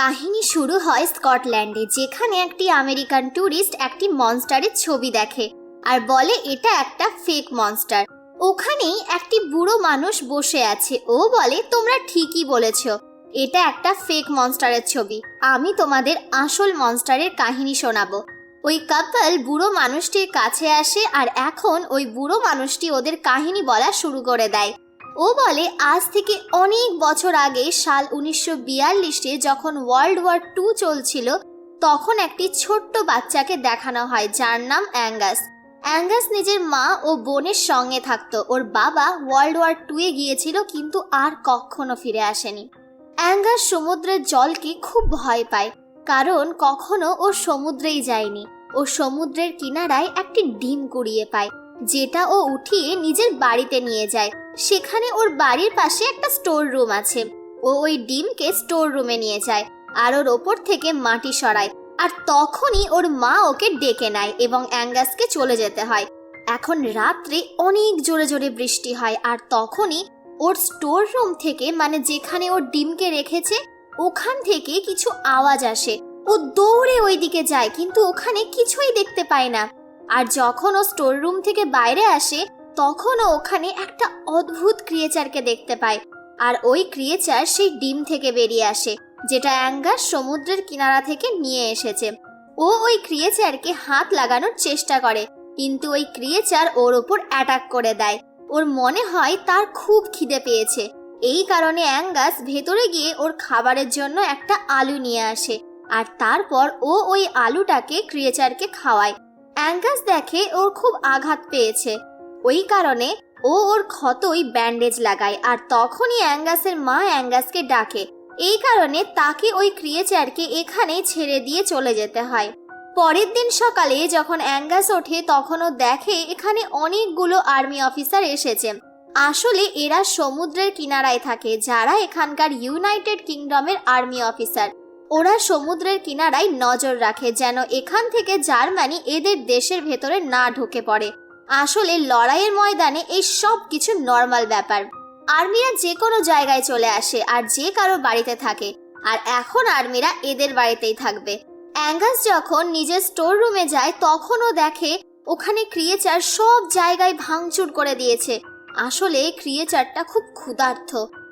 কাহিনী শুরু হয় স্কটল্যান্ডে, যেখানে একটি আমেরিকান ট্যুরিস্ট একটি মনস্টারের ছবি দেখে আর বলে, এটা একটা ফেক মনস্টার। ওখানেই একটি বুড়ো মানুষ বসে আছে। ও বলে, তোমরা ঠিকই বলেছ, এটা একটা ফেক মনস্টারের ছবি। আমি তোমাদের আসল মনস্টারের কাহিনী শোনাবো। ওই কাপল বুড়ো মানুষটির কাছে আসে আর এখন ওই বুড়ো মানুষটি ওদের কাহিনী বলা শুরু করে দেয়। ও বলে, আজ থেকে অনেক বছর আগে সাল উনিশশো বিয়াল্লিশে যখন ওয়ার্ল্ড ওয়ার টু চলছিল, তখন একটি ছোট্ট বাচ্চাকে দেখানো হয়, যার নাম অ্যাঙ্গাস। অ্যাঙ্গাস নিজের মা ও বোনের সঙ্গে থাকতো। ওর বাবা ওয়ার্ল্ড ওয়ার টুয়ে গিয়েছিল, কিন্তু আর কখনো ফিরে আসেনি। অ্যাঙ্গাস সমুদ্রের জলকে খুব ভয় পায়, কারণ কখনো ও সমুদ্রেই যায়নি। ও সমুদ্রের কিনারায় একটি ডিম কুড়িয়ে পায়। যেটা ও উঠিয়ে নিজের বাড়িতে নিয়ে যায়। সেখানে ওর বাড়ির পাশে একটা স্টোর রুম আছে। ও ওই ডিমকে স্টোর রুমে নিয়ে যায় আর ওর ওপর থেকে মাটি সরায়। আর তখনই ওর মা ওকে ডেকে নেয় এবং অ্যাঙ্গাসকে চলে যেতে হয়। এখন রাত্রে অনেক জোরে জোরে বৃষ্টি হয় আর তখনই ওর স্টোর রুম থেকে মানে যেখানে ওর ডিমকে রেখেছে, ওখান থেকে কিছু আওয়াজ আসে। ও দৌড়ে ওইদিকে যায়, কিন্তু ওখানে কিছুই দেখতে পায় না। আর যখন ও স্টোর রুম থেকে বাইরে আসে, তখন ও ওখানে একটা অদ্ভুত ক্রিয়েচারকে দেখতে পায়। আর ওই ক্রিয়েচার সেই ডিম থেকে বেরিয়ে আসে, যেটা অ্যাঙ্গাস সমুদ্রের কিনারা থেকে নিয়ে এসেছে। ও ওই ক্রিয়েচারকে হাত লাগানোর চেষ্টা করে, কিন্তু ওই ক্রিয়েচার ওর ওপর অ্যাটাক করে দেয়। ওর মনে হয় তার খুব খিদে পেয়েছে। এই কারণে অ্যাঙ্গাস ভেতরে গিয়ে ওর খাবারের জন্য একটা আলু নিয়ে আসে। আর তারপর ও ওই আলুটাকে ক্রিয়েচারকে খাওয়ায়। অ্যাঙ্গাস দেখে ওর খুব আঘাত পেয়েছে। ওই কারণে ও ওর ক্ষতই ব্যান্ডেজ লাগায় আর তখনই অ্যাঙ্গাসের মা অ্যাঙ্গাসকে ডাকে। এই কারণে তাকে ওই ক্রিয়েচারকে এখানেই ছেড়ে দিয়ে চলে যেতে হয়। পরের দিন সকালে যখন অ্যাঙ্গাস ওঠে, তখনও দেখে এখানে অনেকগুলো আর্মি অফিসার এসেছে। আসলে এরা সমুদ্রের কিনারায় থাকে, যারা এখানকার ইউনাইটেড কিংডমের আর্মি অফিসার। ওরা সমুদ্রের কিনারায় নজর রাখে যেন এখান থেকে জার্মানি এদের দেশের ভেতরে না ঢুকে পড়ে। আসলে লড়াইয়ের ময়দানে এই সব কিছু নর্মাল ব্যাপার। আর্মিরা যে কোনো জায়গায় চলে আসে আর যে কারও বাড়িতে থাকে। আর এখন আর্মিরা এদের বাড়িতেই থাকবে। অ্যাঙ্গাস যখন নিজের স্টোর রুমে যায়, তখনও দেখে ওখানে ক্রিয়েচার সব জায়গায় ভাঙচুর করে দিয়েছে। আসলে ক্রিয়েচারটা খুব ক্ষুধার্থ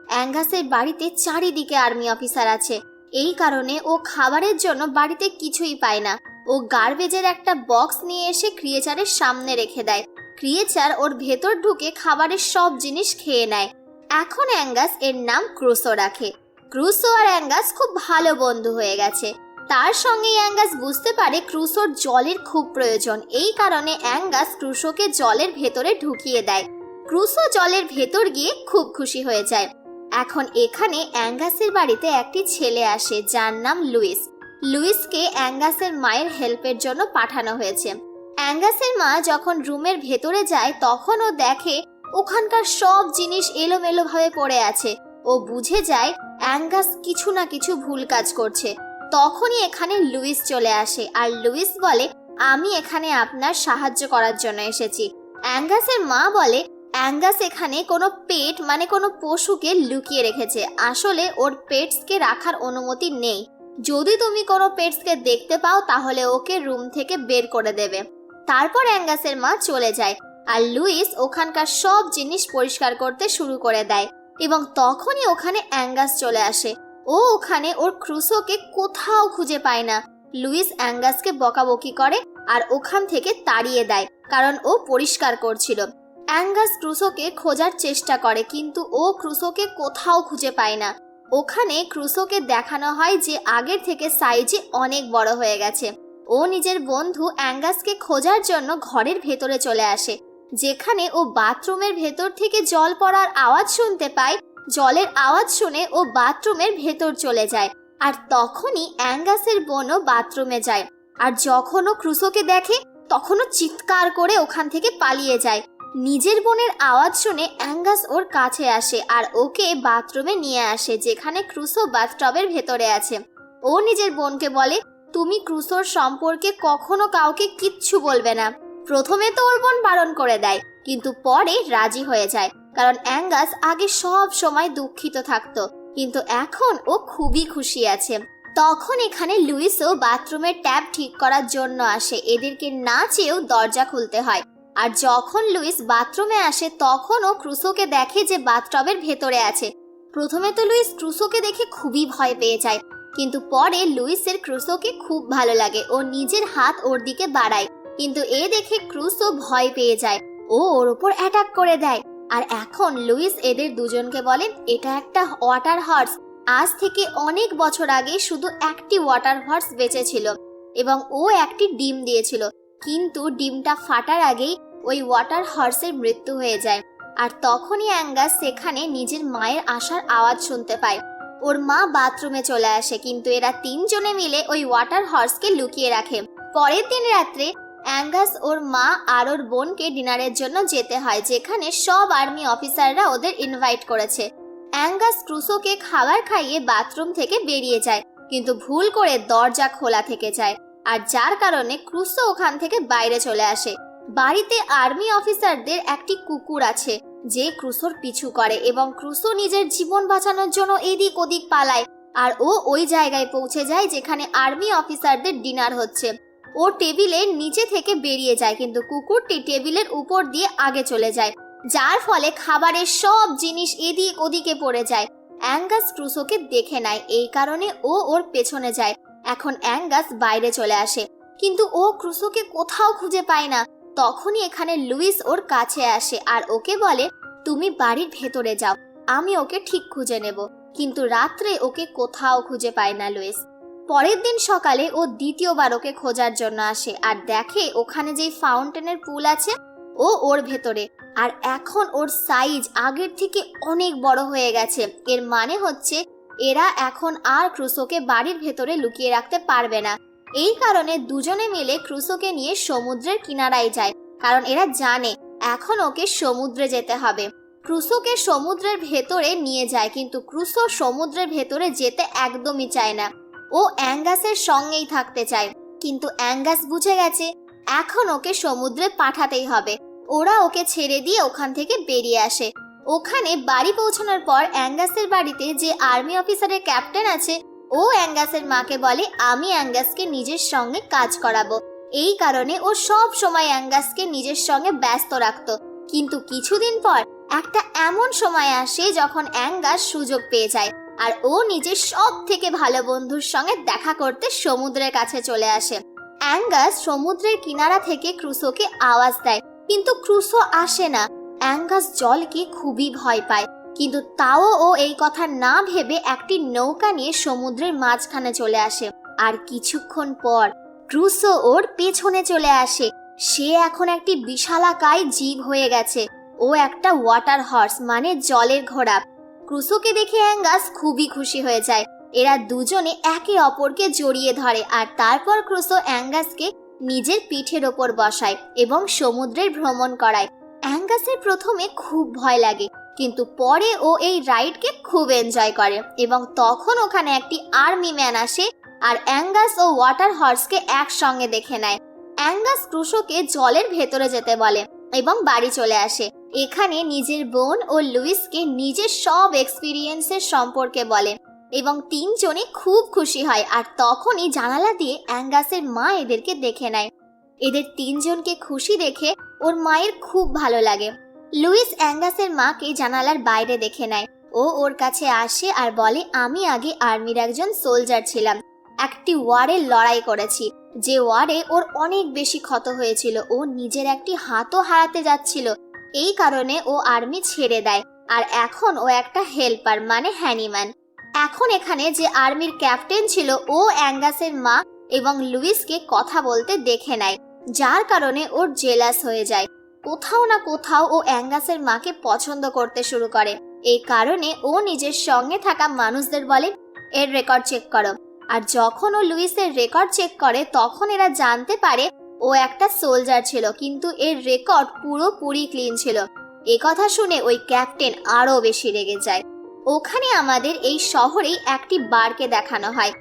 অ্যাঙ্গাসের বাড়িতে চারিদিকে আর্মি অফিসার আছে। এই কারণে ও খাবারের জন্য বাড়িতে কিছুই পায় না। ও গার্বেজের একটা বক্স নিয়ে এসে ক্রিয়েচারের সামনে রেখে দেয়। ক্রিয়েচার ওর ভেতর ঢুকে খাবারের সব জিনিস খেয়ে নেয়। এখন অ্যাঙ্গাস এর নাম ক্রুসো রাখে। ক্রুসো আর অ্যাঙ্গাস খুব ভালো বন্ধু হয়ে গেছে। তার সঙ্গে অ্যাঙ্গাস বুঝতে পারে ক্রুসোর জলের খুব প্রয়োজন। এই কারণে অ্যাঙ্গাস ক্রুসোকে জলের ভেতরে ঢুকিয়ে দেয়। ক্রুসো জলের ভেতর গিয়ে খুব খুশি হয়ে যায়। এখন এখানে অ্যাঙ্গাসের বাড়িতে একটি ছেলে আসে, যার নাম লুইস। লুইসকে অ্যাঙ্গাসের মায়ের হেল্পের জন্য পাঠানো হয়েছে। অ্যাঙ্গাসের মা যখন রুমের ভেতরে যায় তখন ও দেখে ওখানকার সব জিনিস এলোমেলোভাবে পড়ে আছে। ও বুঝে যায়, অ্যাঙ্গাস কিছু না কিছু ভুল কাজ করছে। তখনই এখানে লুইস চলে আসে, আর লুইস বলে, আমি এখানে আপনার সাহায্য করার জন্য এসেছি। অ্যাঙ্গাসের মা বলে অ্যাঙ্গাস এখানে কোনো পেট মানে কোনো পশুকে লুকিয়ে রেখেছে। আসলে ওর পেটসকে রাখার অনুমতি নেই। যদি তুমি কোনো পেটসকে দেখতে পাও, তাহলে ওকে রুম থেকে বের করে দেবে। তারপর অ্যাঙ্গাসের মা চলে যায় আর লুইস ওখানকার সব জিনিস পরিষ্কার করতে শুরু করে দেয় এবং তখনই ওখানে অ্যাঙ্গাস চলে আসে। ও ওখানে ওর ক্রুসোকে কোথাও খুঁজে পায় না। লুইস অ্যাঙ্গাসকে বকাবকি করে আর ওখান থেকে তাড়িয়ে দেয়, কারণ ও পরিষ্কার করছিল। অ্যাঙ্গাস ক্রুসোকে খোঁজার চেষ্টা করে, কিন্তু ও ক্রুসোকে কোথাও খুঁজে পায় না। ওখানে ক্রুসোকে দেখানো হয় যে আগের থেকে সাইজে অনেক বড় হয়ে গেছে। ও নিজের বন্ধু অ্যাঙ্গাসকে খোঁজার জন্য ঘরের ভেতরে চলে আসে, যেখানে ও বাথরুমের ভেতর থেকে জল পড়ার আওয়াজ শুনতে পায়। জলের আওয়াজ শুনে ও বাথরুমের ভেতর চলে যায়, আর তখনই অ্যাঙ্গাসের বোনও বাথরুমে যায়। আর যখন ও ক্রুসোকে দেখে, তখনও চিৎকার করে ওখান থেকে পালিয়ে যায়। নিজের বোনের আওয়াজ শুনে অ্যাঙ্গাস ওর কাছে আসে আর ওকে বাথরুমে নিয়ে আসে, যেখানে ক্রুসো বাথটবের ভেতরে আছে। ও নিজের বোনকে বলে, তুমি ক্রুসোর সম্পর্কে কখনো কাউকে কিচ্ছু বলবে না। প্রথমে তো ওর বোন বারণ করে দেয়, কিন্তু পরে রাজি হয়ে যায়, কারণ অ্যাঙ্গাস আগে সব সময় দুঃখিত থাকতো, কিন্তু এখন ও খুবই খুশি আছে। তখন এখানে লুইসও বাথরুমের ট্যাপ ঠিক করার জন্য আসে, এদেরকে না চেয়েও দরজা খুলতে হয়। আর যখন লুইস বাথরুমে আসে, তখনও ক্রুসোকে দেখে যে বাথটবের ভেতরে আছে। প্রথমে তো লুইস ক্রুসোকে দেখে খুবই ভয় পেয়ে যায়, কিন্তু পরে লুইসের ক্রুসোকে খুব ভালো লাগে। ও নিজের হাত ওর দিকে বাড়ায়, কিন্তু এ দেখে ক্রুসো ভয় পেয়ে যায়। ও ওর ওপর অ্যাটাক করে দেয়। আর এখন লুইস এদের দুজনকে বলেন, এটা একটা ওয়াটার হর্স আজ থেকে অনেক বছর আগে শুধু একটি ওয়াটার হর্স বেঁচেছিল এবং ও একটি ডিম দিয়েছিল। কিন্তু ডিমটা ফাটার আগেই ওই ওয়াটার হর্সের মৃত্যু হয়ে যায়। আর তখনই অ্যাঙ্গাস সেখানে নিজের মায়ের আসার আওয়াজ শুনতে পায়। ওর মা বাথরুমে চলে আসে, কিন্তু এরা তিনজনে মিলে ওই ওয়াটার হর্সকে লুকিয়ে রাখে। পরের দিন রাত্রে অ্যাঙ্গাস ওর মা আর ওর বোনকে ডিনারের জন্য যেতে হয়, যেখানে সব আর্মি অফিসাররা ওদের ইনভাইট করেছে। অ্যাঙ্গাস ক্রুসোকে খাবার খাইয়ে বাথরুম থেকে বেরিয়ে যায়, কিন্তু ভুল করে দরজা খোলা থেকে যায়। আর যার কারণে ক্রুসো ওখান থেকে বাইরে চলে আসে। বাড়িতে আর্মি অফিসারদের একটি কুকুর আছে, যে ক্রুসোর পিছু করে এবং ক্রুসো নিজের জীবন বাঁচানোর জন্য এদিক ওদিক পালায়। আর ও ওই জায়গায় পৌঁছে যায় যেখানে আর্মি অফিসারদের ডিনার হচ্ছে। ও টেবিলের নিচে থেকে বেরিয়ে যায়, কিন্তু কুকুরটি টেবিলের উপর দিয়ে আগে চলে যায়, যার ফলে খাবারের সব জিনিস এদিক ওদিকে পড়ে যায়। অ্যাঙ্গাস ক্রুসোকে দেখে নেয়, এই কারণে ও ওর পেছনে যায়। এখন অ্যাঙ্গাস বাইরে চলে আসে, কিন্তু ও ক্রুসোকে কোথাও খুঁজে পায় না। তখনই এখানে লুইস ওর কাছে আসে আর ওকে বলে, তুমি বাড়ির ভেতরে যাও, আমি ওকে ঠিক খুঁজে নেব। কিন্তু রাত্রে ওকে কোথাও খুঁজে পায় না লুইস। পরের দিন সকালে ও দ্বিতীয়বার ওকে খোঁজার জন্য আসে আর দেখে ওখানে যেই ফাউন্টেনের পুল আছে, ও ওর ভেতরে। আর এখন ওর সাইজ আগের থেকে অনেক বড় হয়ে গেছে। এর মানে হচ্ছে, এরা এখন আর ক্রুসোকে বাড়ির ভেতরে লুকিয়ে রাখতে পারবে না। এই কারণে দুজনে মিলে ক্রুসোকে নিয়ে সমুদ্রের কিনারায় যায়, কারণ এরা জানে এখন ওকে সমুদ্রে যেতে হবে। ক্রুসোকে সমুদ্রের ভেতরে নিয়ে যায়, কিন্তু ক্রুসো সমুদ্রের ভেতরে যেতে একদমই চায় না। ও অ্যাঙ্গাসের সঙ্গেই থাকতে চায়, কিন্তু অ্যাঙ্গাস বুঝে গেছে এখন ওকে সমুদ্রে পাঠাতেই হবে। ওরা ওকে ছেড়ে দিয়ে ওখান থেকে বেরিয়ে আসে। ওখানে বাড়ি পৌঁছানোর পর অ্যাঙ্গাসের বাড়িতে যে আর্মি অফিসারের ক্যাপ্টেন আছে ও অ্যাঙ্গাসের মাকে বলে, আমি অ্যাঙ্গাসকে নিজের সঙ্গে কাজ করাবো। এই কারণে ও সব সময় অ্যাঙ্গাসকে নিজের সঙ্গে ব্যস্ত রাখতো। কিন্তু কিছুদিন পর একটা এমন সময় আসে যখন অ্যাঙ্গাস সুযোগ পেয়ে যায় আর ও নিজের সব থেকে ভালো বন্ধুর সঙ্গে দেখা করতে সমুদ্রের কাছে চলে আসে। অ্যাঙ্গাস সমুদ্রের কিনারা থেকে ক্রুসোকে আওয়াজ দেয়, কিন্তু ক্রুসো আসে না। অ্যাঙ্গাস জলকে খুবই ভয় পায়। কিন্তু তাও ও এই কথা না ভেবে একটি নৌকা নিয়ে সমুদ্রের মাঝখানে চলে আসে। আর কিছুক্ষণ পর ক্রুসো ওর পেছনে চলে আসে। সে এখন একটি বিশালাকায় জীব হয়ে গেছে। ও একটা ওয়াটার হর্স মানে জলের ঘোড়া। ক্রুসোকে দেখে অ্যাঙ্গাস খুবই খুশি হয়ে যায়। এরা দুজনে একে অপরকে জড়িয়ে ধরে আর তারপর ক্রুসো অ্যাঙ্গাসকে নিজের পিঠের ওপর বসায় এবং সমুদ্রের ভ্রমণ করায়। অ্যাঙ্গাসের প্রথমে খুব ভয় লাগে। কিন্তু পরে ও এই রাইডকে খুব এনজয় করে এবং তখন ওখানে একটি আর্মি ম্যান আসে আর অ্যাঙ্গাস ও ওয়াটার হর্সকে একসঙ্গে দেখে নেয়। অ্যাঙ্গাস ক্রুশোকে জলের ভেতরে যেতে বলে এবং বাড়ি চলে আসে। এখানে নিজের বোন ও লুইসকে নিজের সব এক্সপিরিয়েন্সের সম্পর্কে বলে এবং তিনজনে খুব খুশি হয় আর তখনই জানালা দিয়ে অ্যাঙ্গাসের মা এদেরকে দেখে নেয়। এদের তিনজনকে খুশি দেখে ওর মায়ের খুব ভালো লাগে। লুইস অ্যাঙ্গাসের মাকে জানালার বাইরে দেখে নেয়। ও ওর কাছে আসে আর বলে, আমি আগে আর্মির একজন সোলজার ছিলাম। একটি ওয়ারে লড়াই করেছি। যে ওয়ারে ওর অনেক বেশি ক্ষত হয়েছিল। ও নিজের একটি হাতও হারাতে যাচ্ছিল। এই কারণে ও আর্মি ছেড়ে দেয়। আর এখন ও একটা হেল্পার মানে হ্যানিম্যান। এখন এখানে যে আর্মির ক্যাপ্টেন ছিল, ও অ্যাঙ্গাসের মা এবং লুইসকে কথা বলতে দেখে নেয়, যার কারণে ওর জেলাস হয়ে যায়। কোথাও না কোথাও ও অ্যাঙ্গাসের মাকে পছন্দ করতে শুরু করে। এই কারণে ও নিজের সঙ্গে থাকা মানুষদের বলে, এর রেকর্ড চেক করো। আর যখন ও লুইসের রেকর্ড চেক করে, তখন এরা জানতে পারে ও একটা সোলজার ছিল, কিন্তু এর রেকর্ড পুরোপুরি ক্লিন ছিল। এ কথা শুনে ওই ক্যাপ্টেন আরও বেশি রেগে যায়। ওখানে আমাদের এই শহরেই একটি বারকে দেখানো হয়,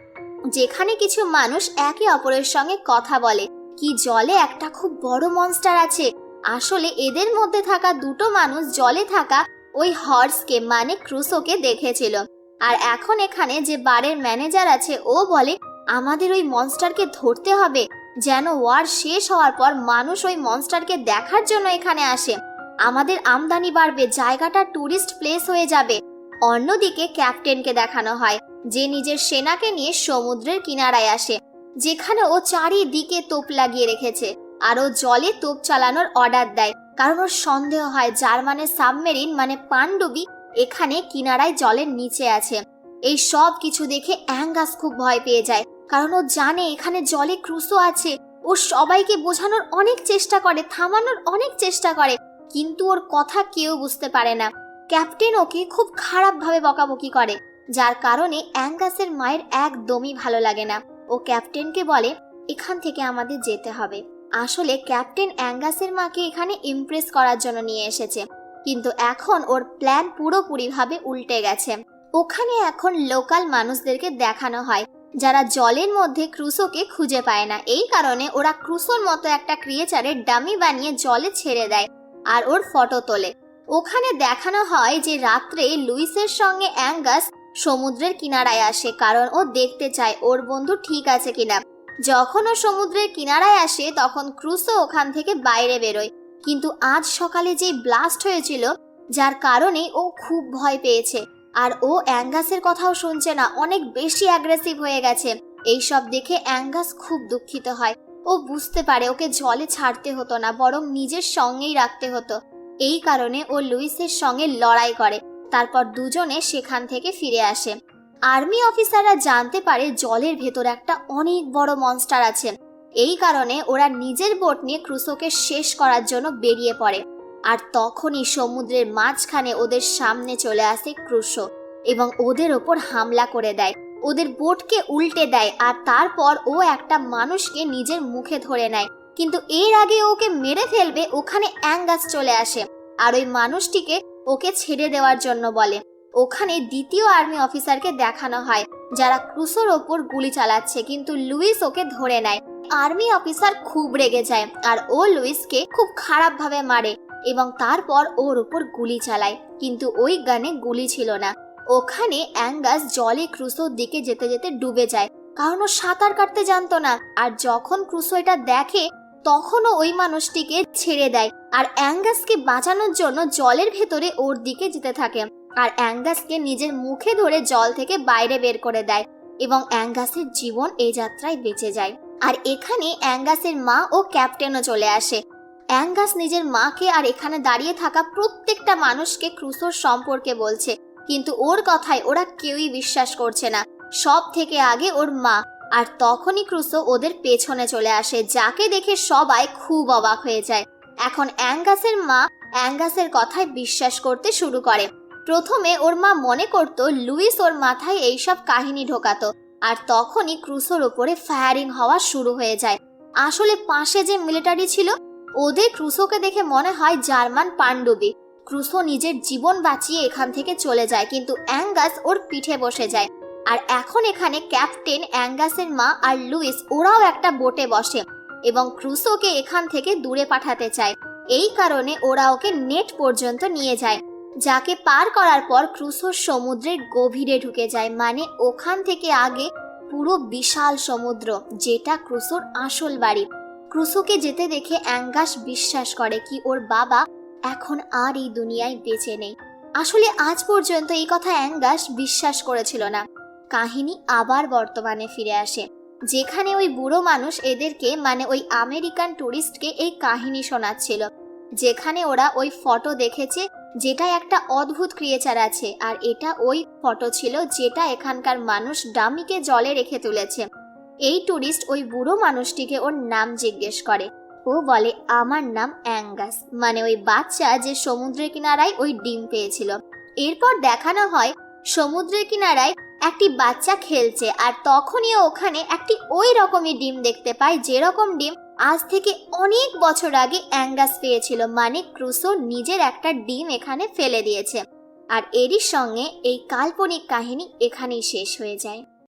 যেখানে কিছু মানুষ একে অপরের সঙ্গে কথা বলে। কি জলে একটা খুব বড় মনস্টার আছে আসলে এদের মধ্যে থাকা দুটো মানুষ জলে থাকা ওই হর্সকে মানে ক্রুসোকে দেখেছিল। আর এখন এখানে যে বারের ম্যানেজার আছে, ও বলে, আমাদের ওই মনস্টারকে ধরতে হবে, যেন ওয়ার শেষ হওয়ার পর মানুষ ওই মনস্টারকে দেখার জন্য এখানে আসে। আমাদের আমদানি বাড়বে, জায়গাটা টুরিস্ট প্লেস হয়ে যাবে। অন্যদিকে ক্যাপ্টেনকে দেখানো হয়, যে নিজের সেনাকে নিয়ে সমুদ্রের কিনারায় আসে, যেখানে ও চারিদিকে তোপ লাগিয়ে রেখেছে। আর ও জলে তোপ চালানোর অর্ডার দেয়। কারণ ওর সন্দেহ হয় জার্মানের সাবমেরিন মানে পাণ্ডবী এখানে কিনারায় জলের নিচে আছে। এই সব কিছু দেখে অ্যাঙ্গাস খুব ভয় পেয়ে যায়। কারণ ও জানে এখানে জলে ক্রুসো আছে। ও সবাইকে বোঝানোর অনেক চেষ্টা করে, থামানোর অনেক চেষ্টা করে। কিন্তু ওর কথা কেউ বুঝতে পারে না। ক্যাপ্টেন ওকে খুব খারাপভাবে বকাবকি করে, যার কারণে অ্যাঙ্গাসের মায়ের একদমই ভালো লাগে না। ও ক্যাপ্টেনকে বলে, এখান থেকে আমাদের যেতে হবে। আসলে ক্যাপ্টেন অ্যাঙ্গাসের মাকে এখানে ইমপ্রেস করার জন্য নিয়ে এসেছে। কিন্তু এখন ওর প্ল্যান পুরোপুরিভাবে উল্টে গেছে। ওখানে এখন লোকাল মানুষদেরকে দেখানো হয়, যারা জলের মধ্যে ক্রুসোকে খুঁজে পায় না। এই কারণে ওরা ক্রুসোর মতো একটা ক্রিয়েচারের ডামি বানিয়ে জলে ছেড়ে দেয় আর ওর ফটো তোলে। ওখানে দেখানো হয় যে রাত্রে লুইসের সঙ্গে অ্যাঙ্গাস সমুদ্রের কিনারায় আসে, কারণ ও দেখতে চায় ওর বন্ধু ঠিক আছে কিনা। যখন ও সমুদ্রের কিনারায় আসে, তখন ক্রুসো ওখান থেকে বাইরে বেরোয়। কিন্তু আজ সকালে যে ব্লাস্ট হয়েছিল, যার কারণে ও খুব ভয় পেয়েছে। আর ও অ্যাঙ্গাসের কথাও শুনছে না, অনেক বেশি অ্যাগ্রেসিভ হয়ে গেছে। এইসব দেখে অ্যাঙ্গাস খুব দুঃখিত হয়। ও বুঝতে পারে ওকে জলে ছাড়তে হতো না, বরং নিজের সঙ্গেই রাখতে হতো। এই কারণে ও লুইসের সঙ্গে লড়াই করে। তারপর দুজনে সেখান থেকে ফিরে আসে। আর্মি অফিসাররা জানতে পারে জলের ভেতর একটা অনেক বড় মনস্টার আছে। এই কারণে ওরা নিজের বোট নিয়ে ক্রুসোকে শেষ করার জন্য বেরিয়ে পড়ে। আর তখনই সমুদ্রের মাঝখানে ওদের সামনে চলে আসে ক্রুশো এবং ওদের ওপর হামলা করে দেয়। ওদের বোটকে উল্টে দেয় আর তারপর ও একটা মানুষকে নিজের মুখে ধরে নেয়। কিন্তু এর আগে ওকে মেরে ফেলবে ওখানে অ্যাঙ্গাস চলে আসে। আর ওই মানুষটিকে ওকে ছেড়ে দেওয়ার জন্য বলে। ওখানে দ্বিতীয় আর্মি অফিসারকে দেখানো হয়, যারা ক্রুসোর ওপর গুলি চালাচ্ছে, কিন্তু লুইস ওকে ধরে নেয়। আর্মি অফিসার খুব রেগে যায়, আর ও লুইসকে খুব খারাপভাবে মারে এবং তারপর ওর উপর গুলি চালায়, কিন্তু ওই গানে গুলি ছিল না। ওখানে অ্যাঙ্গাস জলে ক্রুসোর দিকে যেতে যেতে ডুবে যায়, কারণ ও সাঁতার কাটতে জানতো না, আর যখন ক্রুসো এটা দেখে, তখনও ওই মানুষটিকে ছেড়ে দেয়, আর অ্যাঙ্গাসকে বাঁচানোর জন্য জলের ভেতরে ওর দিকে যেতে থাকে। আর অ্যাঙ্গাসকে নিজের মুখে ধরে জল থেকে বাইরে বের করে দেয় এবং অ্যাঙ্গাসের জীবন এই যাত্রায় বেঁচে যায়। আর এখানে অ্যাঙ্গাসের মা ও ক্যাপ্টেনও চলে আসে। অ্যাঙ্গাস নিজের মাকে আর এখানে দাঁড়িয়ে থাকা প্রত্যেকটা মানুষকে ক্রুসোর সম্পর্কে বলছে, কিন্তু ওর কথায় ওরা কেউই বিশ্বাস করছে না। সব থেকে আগে ওর মা, আর তখনই ক্রুসো ওদের পেছনে চলে আসে, যাকে দেখে সবাই খুব অবাক হয়ে যায়। এখন অ্যাঙ্গাসের মা অ্যাঙ্গাসের কথায় বিশ্বাস করতে শুরু করে। প্রথমে ওর মা মনে করত লুইস ওর মাথায় এইসব কাহিনী ঢোকাতো, আর তখনই ক্রুসোর ওপরে ফায়ারিং হওয়া শুরু হয়ে যায়। আসলে পাশে যে মিলিটারি ছিল ওদের ক্রুসোকে দেখে মনে হয় জার্মান পাণ্ডবী। ক্রুসো নিজের জীবন বাঁচিয়ে এখান থেকে চলে যায়, কিন্তু অ্যাঙ্গাস ওর পিঠে বসে যায়। আর এখন এখানে ক্যাপ্টেন অ্যাঙ্গাসের মা আর লুইস ওরাও একটা বোটে বসে, এবং ক্রুসোকে এখান থেকে দূরে পাঠাতে চায়। এই কারণে ওরা ওকে নেট পর্যন্ত নিয়ে যায়। যাকে পার করার পর ক্রুসোর সমুদ্রের গভীরে ঢুকে যায়। মানে ওখান থেকে আগে পুরো বিশাল সমুদ্র, যেটা ক্রুসোর আসল বাড়ি। ক্রুসোকে যেতে দেখে অ্যাঙ্গাস বিশ্বাস করে কি ওর বাবা এখন আর এই দুনিয়ায় বেঁচে নেই। আসলে আজ পর্যন্ত এই কথা অ্যাঙ্গাস বিশ্বাস করেছিল না। কাহিনী আবার বর্তমানে ফিরে আসে। যেখানে ওই বুড়ো মানুষ এদেরকে মানে ওই আমেরিকান টুরিস্টকে এই কাহিনী শোনাচ্ছিল। যেখানে ওরা ওই ফটো দেখেছে যেটা একটা অদ্ভুত ক্রিয়েচার আছে, আর এটা ওই ফটো ছিল যেটা এখানকার মানুষ ডামিকে জলে রেখে তুলেছে। এই টুরিস্ট ওই বুড়ো মানুষটিকে ওর নাম জিজ্ঞেস করে। ও বলে, আমার নাম অ্যাঙ্গাস। মানে ওই বাচ্চা যে সমুদ্রের কিনারায় ওই ডিম পেয়েছিল। এরপর দেখানো হয় সমুদ্রের কিনারায় একটি বাচ্চা খেলছে, আর তখনই ওখানে একটি ওই রকমই ডিম দেখতে পায়, যেরকম ডিম আজ থেকে অনেক বছর আগে অ্যাঙ্গাস পেয়েছিল মানে ক্রুসো নিজের একটা ডিম এখানে ফেলে দিয়েছে। আর এরই সঙ্গে এই কাল্পনিক কাহিনী এখানেই শেষ হয়ে যায়।